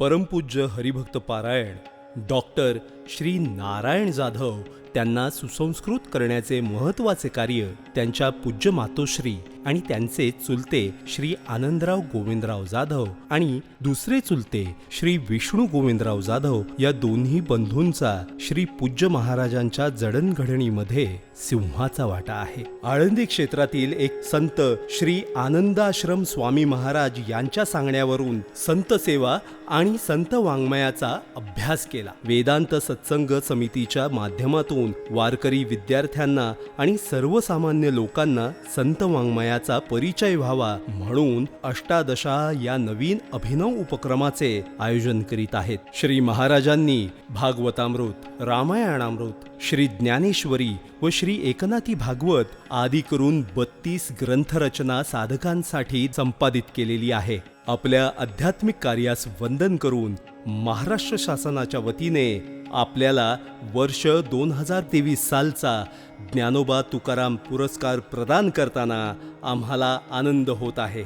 परमपूज्य हरिभक्त पारायण डॉक्टर श्री नारायण जाधव त्यांना सुसंस्कृत करण्याचे महत्त्वाचे कार्य त्यांच्या पूज्य मातोश्री आणि त्यांचे चुलते श्री आनंदराव गोविंदराव जाधव आणि दुसरे चुलते श्री विष्णू गोविंदराव जाधव या दोन्ही बंधूंचा श्री पूज्य महाराजांच्या जडणघडणीमध्ये सिंहाचा वाटा आहे. आळंदी क्षेत्रातील एक संत श्री आनंदाश्रम स्वामी महाराज यांच्या सांगण्यावरून संत सेवा आणि संत वाङ्मयाचा अभ्यास केला. वेदांत सत्संग समितीच्या माध्यमातून वारकरी विद्यार्थ्यांना आणि सर्वसामान्य लोकांना संत वाङ्मया वाङ्मयाचा परिचय व्हावा म्हणून अष्टादशा या नवीन अभिनव उपक्रमाचे आयोजन करीत आहेत. श्री महाराजांनी भागवतामृत रामायणामृत श्री ज्ञानेश्वरी व श्री एकनाथी भागवत आदी करून बत्तीस ग्रंथरचना साधकांसाठी संपादित केलेली आहे. आपल्या आध्यात्मिक कार्यास वंदन करून महाराष्ट्र शासनाच्या वतीने आपल्याला वर्ष दोन हजार तेवीस सालचा ज्ञानोबा तुकाराम पुरस्कार प्रदान करताना आम्हाला आनंद होत आहे.